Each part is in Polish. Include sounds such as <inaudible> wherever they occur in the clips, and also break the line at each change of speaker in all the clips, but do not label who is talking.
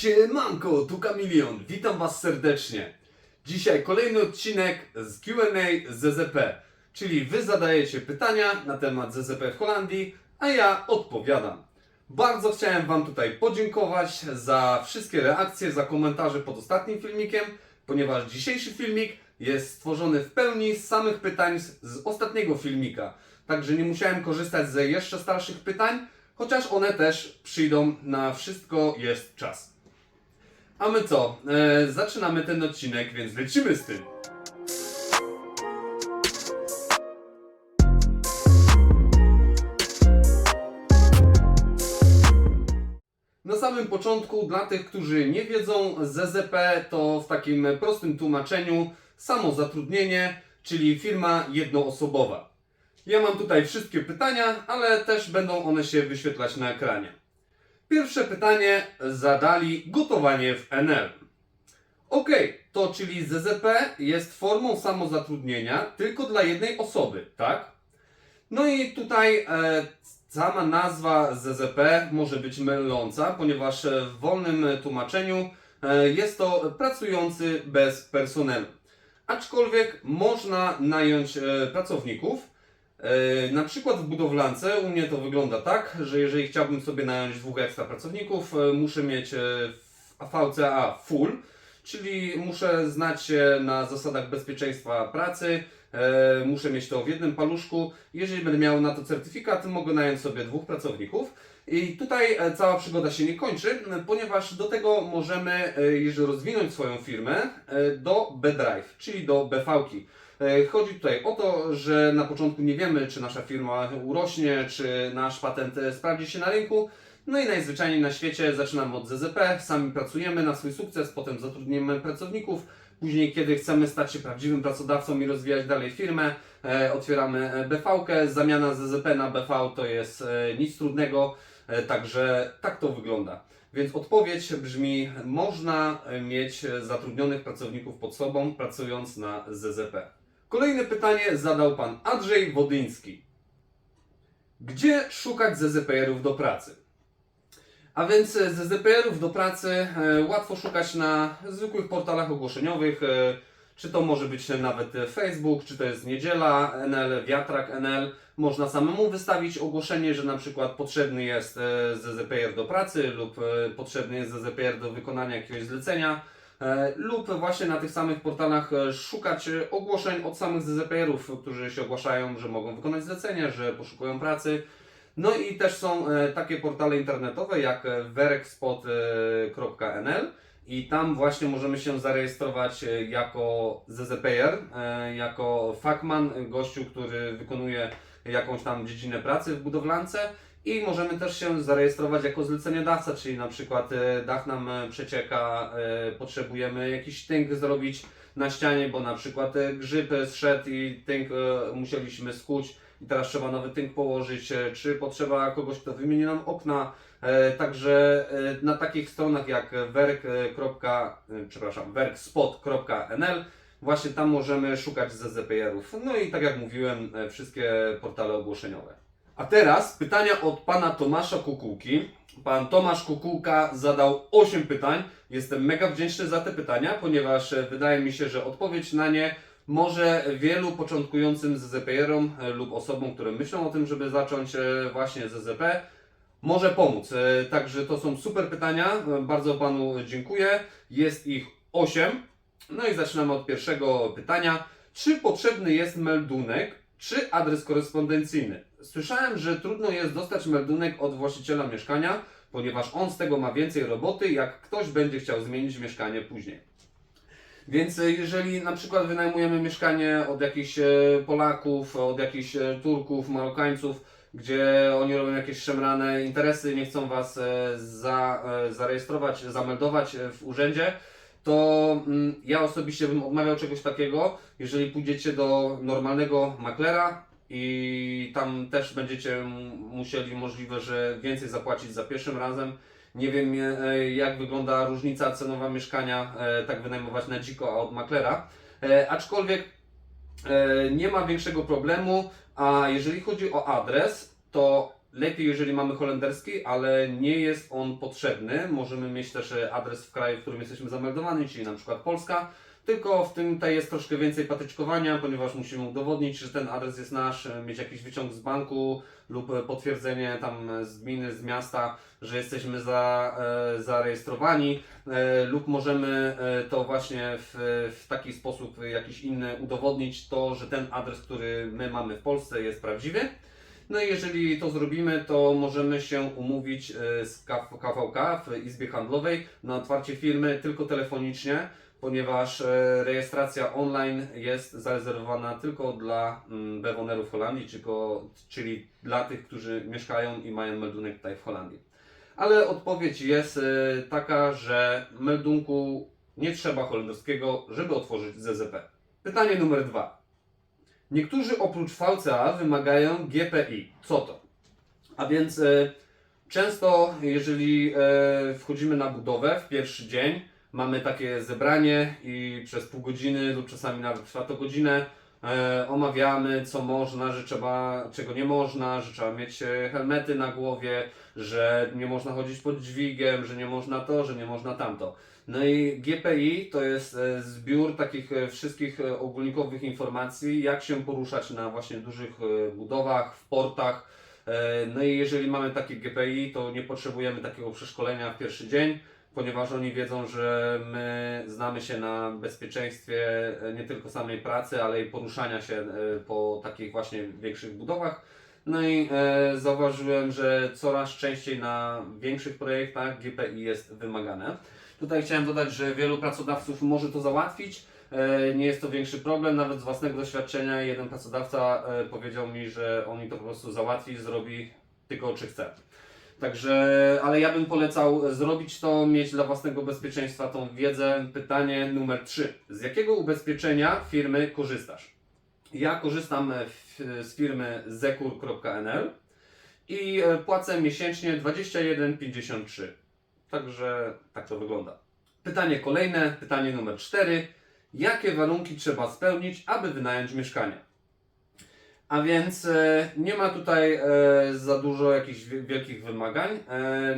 Siemanko, tu Kamilion, witam Was serdecznie. Dzisiaj kolejny odcinek z Q&A ZZP, czyli Wy zadajecie pytania na temat ZZP w Holandii, a ja odpowiadam. Bardzo chciałem Wam tutaj podziękować za wszystkie reakcje, za komentarze pod ostatnim filmikiem, ponieważ dzisiejszy filmik jest stworzony w pełni z samych pytań z ostatniego filmika. Także nie musiałem korzystać ze jeszcze starszych pytań, chociaż one też przyjdą, na wszystko jest czas. A my co? E, zaczynamy ten odcinek, więc lecimy z tym. Na samym początku, dla tych, którzy nie wiedzą, ZZP to w takim prostym tłumaczeniu samozatrudnienie, czyli firma jednoosobowa. Ja mam tutaj wszystkie pytania, ale też będą one się wyświetlać na ekranie. Pierwsze pytanie zadali gotowanie w NL. Ok, to czyli ZZP jest formą samozatrudnienia tylko dla jednej osoby, tak? No i tutaj e, sama nazwa ZZP może być myląca, ponieważ w wolnym tłumaczeniu e, jest to pracujący bez personelu. Aczkolwiek można nająć e, pracowników. E, Na przykład w budowlance u mnie to wygląda tak, że jeżeli chciałbym sobie nająć dwóch ekstra pracowników, e, muszę mieć e, VCA full, czyli muszę znać się na zasadach bezpieczeństwa pracy, e, muszę mieć to w jednym paluszku. Jeżeli będę miał na to certyfikat, mogę nająć sobie dwóch pracowników. I tutaj e, cała przygoda się nie kończy, ponieważ do tego możemy, e, jeżeli rozwinąć swoją firmę, e, do B-Drive, czyli do BV-ki. E, Chodzi tutaj o to, że na początku nie wiemy, czy nasza firma urośnie, czy nasz patent e, sprawdzi się na rynku. No i najzwyczajniej na świecie zaczynamy od ZZP, sami pracujemy na swój sukces, potem zatrudniamy pracowników. Później, kiedy chcemy stać się prawdziwym pracodawcą i rozwijać dalej firmę, e, otwieramy e, BV-kę. Zamiana ZZP na BV to jest e, nic trudnego, e, także tak to wygląda. Więc odpowiedź brzmi: można mieć zatrudnionych pracowników pod sobą, pracując na ZZP. Kolejne pytanie zadał pan Andrzej Wodyński. Gdzie szukać ZZPR-ów do pracy? A więc e, ZZPR-ów do pracy e, łatwo szukać na zwykłych portalach ogłoszeniowych. e, Czy to może być nawet Facebook, czy to jest Niedziela NL, Wiatrak NL. Można samemu wystawić ogłoszenie, że na przykład potrzebny jest ZZPR do pracy lub potrzebny jest ZZPR do wykonania jakiegoś zlecenia. E, lub właśnie na tych samych portalach e, szukać e, ogłoszeń od samych ZZPR-ów, którzy się ogłaszają, że mogą wykonać zlecenia, że poszukują pracy. No i też są takie portale internetowe jak werekspot.nl i tam właśnie możemy się zarejestrować jako ZZPR, jako fakman, gościu, który wykonuje jakąś tam dziedzinę pracy w budowlance i możemy też się zarejestrować jako zleceniodawca, czyli na przykład e, dach nam e, przecieka, e, potrzebujemy jakiś tynk zrobić na ścianie, bo na przykład grzyb zszedł i tynk musieliśmy skuć i teraz trzeba nowy tynk położyć, czy potrzeba kogoś, kto wymieni nam okna. Także na takich stronach jak werk. przepraszam, werkspot.nl właśnie tam możemy szukać ZZPR-ów. No i tak jak mówiłem, wszystkie portale ogłoszeniowe. A teraz pytania od pana Tomasza Kukułki. Pan Tomasz Kukułka zadał 8 pytań. Jestem mega wdzięczny za te pytania, ponieważ e, wydaje mi się, że odpowiedź na nie może wielu początkującym ZZPR-om e, lub osobom, które myślą o tym, żeby zacząć e, właśnie ZZP, może pomóc. Także to są super pytania. Bardzo panu dziękuję. Jest ich 8. No i zaczynamy od pierwszego pytania. Czy potrzebny jest meldunek, czy adres korespondencyjny? Słyszałem, że trudno jest dostać meldunek od właściciela mieszkania, ponieważ on z tego ma więcej roboty, jak ktoś będzie chciał zmienić mieszkanie później. Więc e, jeżeli na przykład wynajmujemy mieszkanie od jakichś e, Polaków, od jakichś e, Turków, Marokańców, gdzie oni robią jakieś szemrane interesy, nie chcą Was za, zarejestrować, zameldować w urzędzie, to mm, ja osobiście bym odmawiał czegoś takiego, jeżeli pójdziecie do normalnego maklera i tam też będziecie musieli możliwe, że więcej zapłacić za pierwszym razem. Nie wiem e, jak wygląda różnica cenowa mieszkania, e, tak wynajmować na dziko, a od maklera. E, Aczkolwiek nie ma większego problemu, a jeżeli chodzi o adres, to lepiej, jeżeli mamy holenderski, ale nie jest on potrzebny. Możemy mieć też e, adres w kraju, w którym jesteśmy zameldowani, czyli na przykład Polska. Tylko w tym tutaj jest troszkę więcej patyczkowania, ponieważ musimy udowodnić, że ten adres jest nasz, e, mieć jakiś wyciąg z banku lub e, potwierdzenie tam z gminy, z miasta, że jesteśmy za, e, zarejestrowani e, lub możemy to właśnie w, w taki sposób jakiś inny udowodnić to, że ten adres, który my mamy w Polsce jest prawdziwy. No i jeżeli to zrobimy, to możemy się umówić e, z KVK w Izbie Handlowej na otwarcie firmy tylko telefonicznie, ponieważ e, rejestracja online jest zarezerwowana tylko dla mm, bewonerów Holandii, czyli dla tych, którzy mieszkają i mają meldunek tutaj w Holandii. Ale odpowiedź jest e, taka, że meldunku nie trzeba holenderskiego, żeby otworzyć ZZP. Pytanie numer dwa. Niektórzy oprócz VCA wymagają GPI. Co to? A więc e, często, jeżeli e, wchodzimy na budowę w pierwszy dzień, mamy takie zebranie i przez pół godziny lub czasami nawet to godzinę, e, omawiamy co można, że trzeba, czego nie można, że trzeba mieć helmety na głowie, że nie można chodzić pod dźwigiem, że nie można to, że nie można tamto. No i GPI to jest e, zbiór takich e, wszystkich e, ogólnikowych informacji, jak się poruszać na właśnie dużych budowach, w portach. No i jeżeli mamy takie GPI, to nie potrzebujemy takiego przeszkolenia w pierwszy dzień, ponieważ oni wiedzą, że my znamy się na bezpieczeństwie nie tylko samej pracy, ale i poruszania się po takich właśnie większych budowach. No i e, zauważyłem, że coraz częściej na większych projektach GPI jest wymagane. Tutaj chciałem dodać, że wielu pracodawców może to załatwić. E, Nie jest to większy problem, nawet z własnego doświadczenia jeden pracodawca e, powiedział mi, że on mi to po prostu załatwi, zrobi tylko czy chce. Także, ale ja bym polecał zrobić to, mieć dla własnego bezpieczeństwa tą wiedzę. Pytanie numer 3. Z jakiego ubezpieczenia firmy korzystasz? Ja korzystam e, z firmy zekur.nl i płacę miesięcznie 21,53. Także tak to wygląda. Pytanie kolejne, pytanie numer 4. Jakie warunki trzeba spełnić, aby wynająć mieszkanie? A więc e, nie ma tutaj e, za dużo jakichś wi- wielkich wymagań. E,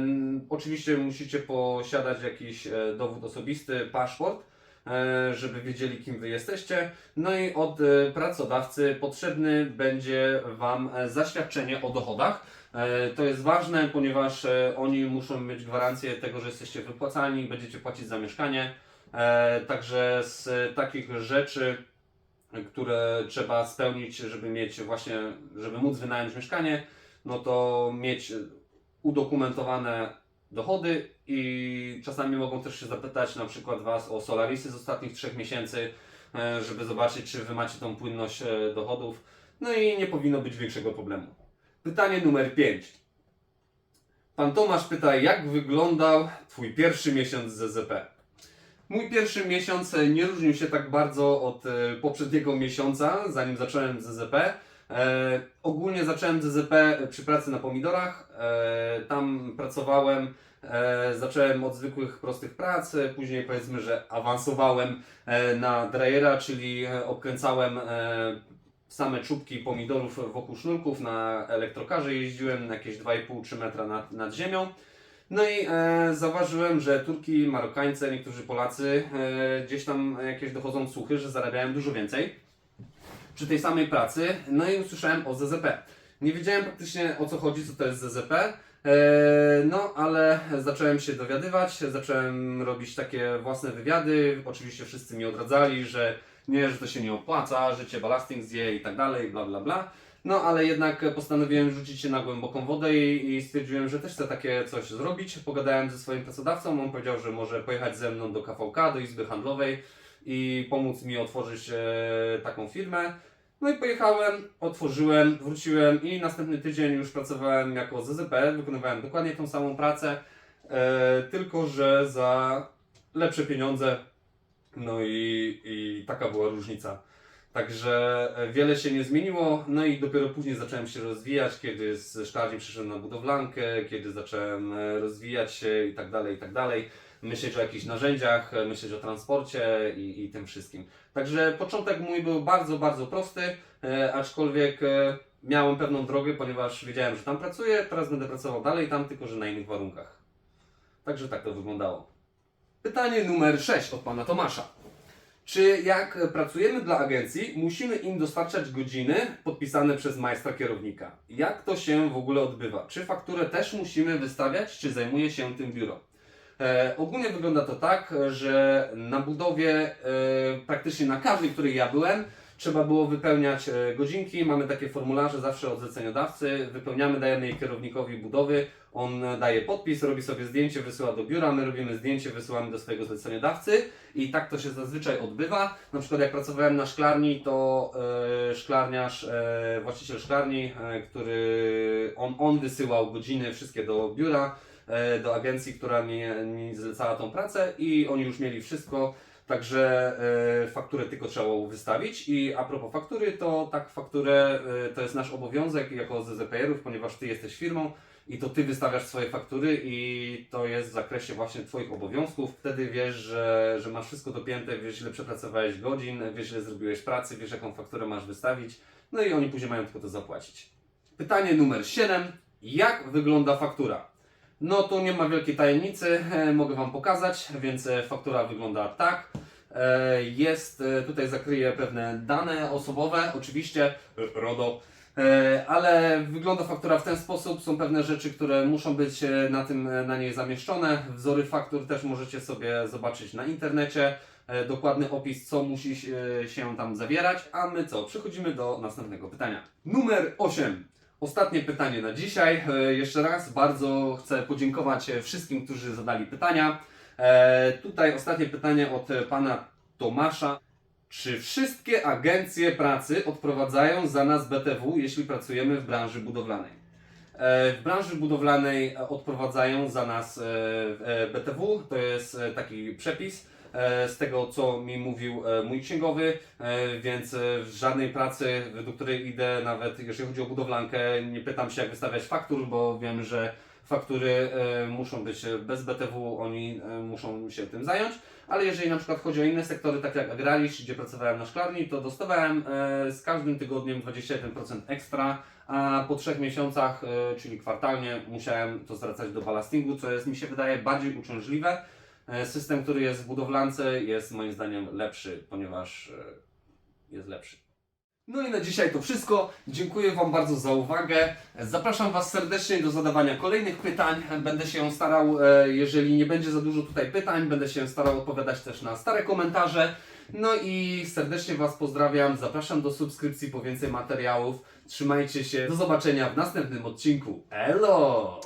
oczywiście musicie posiadać jakiś dowód osobisty, paszport, żeby wiedzieli kim wy jesteście. No i od pracodawcy potrzebny będzie Wam zaświadczenie o dochodach. E, To jest ważne, ponieważ e, oni muszą mieć gwarancję tego, że jesteście wypłacani, będziecie płacić za mieszkanie. E, Także z takich rzeczy, które trzeba spełnić, żeby mieć właśnie, żeby móc wynająć mieszkanie, no to mieć udokumentowane dochody i czasami mogą też się zapytać na przykład Was o Solarisy z ostatnich trzech miesięcy, żeby zobaczyć, czy Wy macie tą płynność dochodów. No i nie powinno być większego problemu. Pytanie numer 5. Pan Tomasz pyta, jak wyglądał Twój pierwszy miesiąc ZZP? Mój pierwszy miesiąc e, nie różnił się tak bardzo od e, poprzedniego miesiąca, zanim zacząłem ZZP. E, ogólnie zacząłem ZZP przy pracy na pomidorach. E, tam pracowałem, e, zacząłem od zwykłych, prostych prac, później powiedzmy, że awansowałem e, na dryera, czyli e, obkręcałem e, same czubki pomidorów wokół sznurków, na elektrokarze jeździłem jakieś 2,5-3 metra nad, nad ziemią. No i e, zauważyłem, że Turki, Marokańcy, niektórzy Polacy e, gdzieś tam jakieś dochodzą słuchy, że zarabiają dużo więcej przy tej samej pracy. No i usłyszałem o ZZP. Nie wiedziałem praktycznie o co chodzi, co to jest ZZP. E, no, ale zacząłem się dowiadywać, zacząłem robić takie własne wywiady. Oczywiście wszyscy mi odradzali, że nie, że to się nie opłaca, że cię balasting zje i tak dalej, bla bla bla. No, ale jednak postanowiłem rzucić się na głęboką wodę i, i stwierdziłem, że też chcę takie coś zrobić. Pogadałem ze swoim pracodawcą, on powiedział, że może pojechać ze mną do KVK, do Izby Handlowej i pomóc mi otworzyć e, taką firmę. No i pojechałem, otworzyłem, wróciłem i następny tydzień już pracowałem jako ZZP, wykonywałem dokładnie tą samą pracę, e, tylko że za lepsze pieniądze. No i, i taka była różnica. Także e, wiele się nie zmieniło, no i dopiero później zacząłem się rozwijać, kiedy z szklarni przyszedłem na budowlankę, kiedy zacząłem e, rozwijać się i tak dalej, i tak dalej. Myśleć o jakichś narzędziach, e, myśleć o transporcie i, i tym wszystkim. Także początek mój był bardzo, bardzo prosty, aczkolwiek miałem pewną drogę, ponieważ wiedziałem, że tam pracuję, teraz będę pracował dalej tam, tylko że na innych warunkach. Także tak to wyglądało. Pytanie numer 6 od pana Tomasza. Czy jak pracujemy dla agencji, musimy im dostarczać godziny podpisane przez majstra kierownika? Jak to się w ogóle odbywa? Czy fakturę też musimy wystawiać, czy zajmuje się tym biuro? E, ogólnie wygląda to tak, że na budowie, e, praktycznie na każdej, której ja byłem, trzeba było wypełniać e, godzinki. Mamy takie formularze zawsze od zleceniodawcy. Wypełniamy, dajemy je kierownikowi budowy. On e, daje podpis, robi sobie zdjęcie, wysyła do biura. My robimy zdjęcie, wysyłamy do swojego zleceniodawcy. I tak to się zazwyczaj odbywa. Na przykład jak pracowałem na szklarni, to e, szklarniarz, właściciel szklarni, który on, on wysyłał godziny wszystkie do biura do agencji, która mi, mi zlecała tą pracę i oni już mieli wszystko, także e, fakturę tylko trzeba było wystawić i a propos faktury, to tak fakturę e, to jest nasz obowiązek jako ZZPR-ów, ponieważ Ty jesteś firmą i to Ty wystawiasz swoje faktury i to jest w zakresie właśnie Twoich obowiązków. Wtedy wiesz, że, że masz wszystko dopięte, wiesz ile przepracowałeś godzin, wiesz ile zrobiłeś pracy, wiesz jaką fakturę masz wystawić, no i oni później mają tylko to zapłacić. Pytanie numer 7. Jak wygląda faktura? No tu nie ma wielkiej tajemnicy, <laughs> mogę Wam pokazać, więc e, faktura wygląda tak. E, Jest, e, tutaj zakryję pewne dane osobowe, oczywiście RODO, E, ale wygląda faktura w ten sposób, są pewne rzeczy, które muszą być na, tym, na niej zamieszczone. Wzory faktur też możecie sobie zobaczyć na internecie. Dokładny opis, co musi się- tam zawierać. A my co? Przechodzimy do następnego pytania. Numer 8. Ostatnie pytanie na dzisiaj. Jeszcze raz bardzo chcę podziękować wszystkim, którzy zadali pytania. E, Tutaj ostatnie pytanie od pana Tomasza. Czy wszystkie agencje pracy odprowadzają za nas BTW, jeśli pracujemy w branży budowlanej? E, W branży budowlanej odprowadzają za nas e, e, BTW, to jest taki przepis z tego, co mi mówił mój księgowy, więc w żadnej pracy, do której idę, nawet jeżeli chodzi o budowlankę, nie pytam się jak wystawiać faktur, bo wiem, że faktury e, muszą być bez BTW, oni e, muszą się tym zająć, ale jeżeli na przykład chodzi o inne sektory, tak jak agrarisz, gdzie pracowałem na szklarni, to dostawałem e, z każdym tygodniem 21% ekstra, a po trzech miesiącach, e, czyli kwartalnie, musiałem to zwracać do balastingu, co jest, mi się wydaje, bardziej uciążliwe. E, System, który jest w budowlance, jest moim zdaniem lepszy, ponieważ e, jest lepszy. No i na dzisiaj to wszystko. Dziękuję Wam bardzo za uwagę. Zapraszam Was serdecznie do zadawania kolejnych pytań. Będę się starał, e, jeżeli nie będzie za dużo tutaj pytań, będę się starał odpowiadać też na stare komentarze. No i serdecznie Was pozdrawiam. Zapraszam do subskrypcji po więcej materiałów. Trzymajcie się. Do zobaczenia w następnym odcinku. Elo!